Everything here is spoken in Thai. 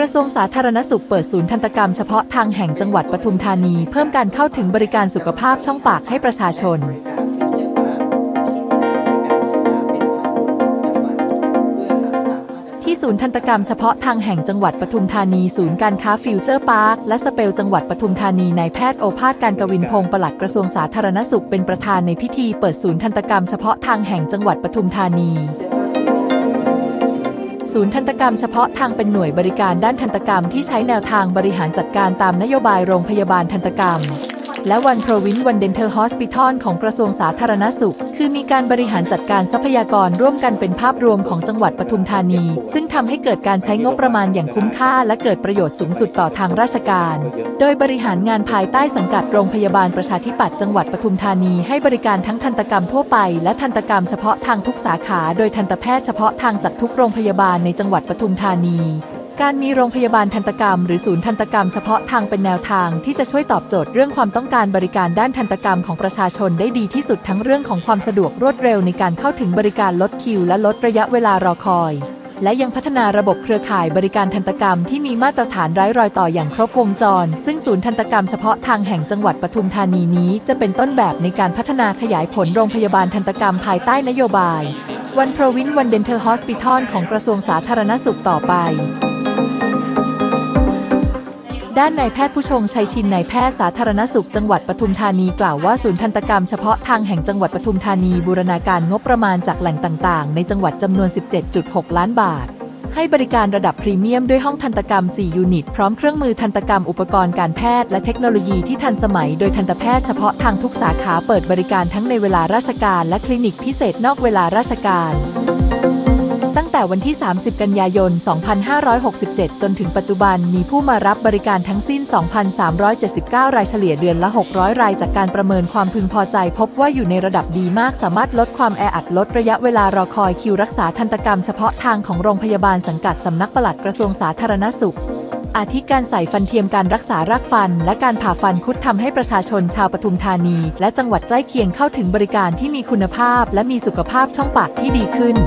กระทรวงสาธารณสุขเปิดศูนย์ทันตกรรมเฉพาะทางแห่งจังหวัดปทุมธานี เพิ่มการเข้าถึงบริการสุขภาพช่องปากให้ประชาชน ที่ศูนย์ทันตกรรมเฉพาะทางแห่งจังหวัดปทุมธานี ศูนย์การค้าฟิวเจอร์พาร์คและสเปลจังหวัดปทุมธานีนายแพทย์โอภาสการกวินพงศ์ปลัดกระทรวงสาธารณสุขเป็นประธานในพิธีเปิดศูนย์ทันตกรรมเฉพาะทางแห่งจังหวัดปทุมธานี ศูนย์ทันตกรรมเฉพาะทางเป็นหน่วยบริการด้านทันตกรรมที่ใช้แนวทางบริหารจัดการตามนโยบายโรงพยาบาลทันตกรรม และวันโปรวินวันเดนเทอร์ฮอสปิทอลของกระทรวงสาธารณสุข คือมีการบริหารจัดการทรัพยากรร่วมกันเป็นภาพรวมของจังหวัดปทุมธานี ซึ่งทำให้เกิดการใช้งบประมาณอย่างคุ้มค่า และเกิดประโยชน์สูงสุดต่อทางราชการ โดยบริหารงานภายใต้สังกัดโรงพยาบาลประชาธิปัตย์จังหวัดปทุมธานีให้บริการทั้งทันตกรรมทั่วไป และทันตกรรมเฉพาะทางทุกสาขา โดยทันตแพทย์เฉพาะทางจากทุกโรงพยาบาลในจังหวัดปทุมธานี การมีโรงพยาบาลทันตกรรม หรือศูนย์ทันตกรรมเฉพาะทางเป็นแนวทางที่จะช่วยตอบโจทย์เรื่องความต้องการบริการด้านทันตกรรมของประชาชนได้ดีที่สุดทั้งเรื่องของความสะดวกรวดเร็วในการเข้าถึงบริการลดคิวและลดระยะเวลารอคอย และยังพัฒนาระบบเครือข่ายบริการทันตกรรมที่มีมาตรฐานไร้รอยต่ออย่างครบวงจร ซึ่งศูนย์ทันตกรรมเฉพาะทางแห่งจังหวัดปทุมธานีนี้ จะเป็นต้นแบบในการพัฒนาขยายผลโรงพยาบาลทันตกรรมภายใต้นโยบายวันโปรวินวันเดนเทอร์ฮอสปิทอลของกระทรวงสาธารณสุขต่อไป ด้านนายแพทย์ผู้ชงชัยชินนายแพทย์สาธารณสุขจังหวัดปทุมธานีกล่าวว่าศูนย์ทันตกรรมเฉพาะทางแห่งจังหวัดปทุมธานีบูรณาการงบประมาณจากแหล่งต่าง ๆ ในจังหวัดจำนวน 17.6 ล้านบาท ให้บริการระดับพรีเมียมด้วยห้องทันตกรรม 4 ยูนิต พร้อมเครื่องมือทันตกรรมอุปกรณ์การแพทย์และเทคโนโลยีที่ทันสมัย โดยทันตแพทย์เฉพาะทางทุกสาขาเปิดบริการทั้งในเวลาราชการ และคลินิกพิเศษนอกเวลาราชการ ตั้งแต่วันที่ 30 กันยายน 2567 จนถึงปัจจุบันมีผู้มารับบริการทั้งสิ้น 2,379 รายเฉลี่ยเดือนละ 600 รายจากการประเมินความพึงพอใจ พบว่าอยู่ในระดับดีมากสามารถลดความแออัดลดระยะเวลารอคอยคิวรักษาทันตกรรมเฉพาะทางของโรงพยาบาลสังกัดสำนักปลัดกระทรวงสาธารณสุขอาทิการใส่ฟันเทียมการรักษารากฟัน และการผ่าฟันคุดทำให้ประชาชนชาวปทุมธานี และจังหวัดใกล้เคียงเข้าถึงบริการที่มีคุณภาพ และมีสุขภาพช่องปากที่ดีขึ้น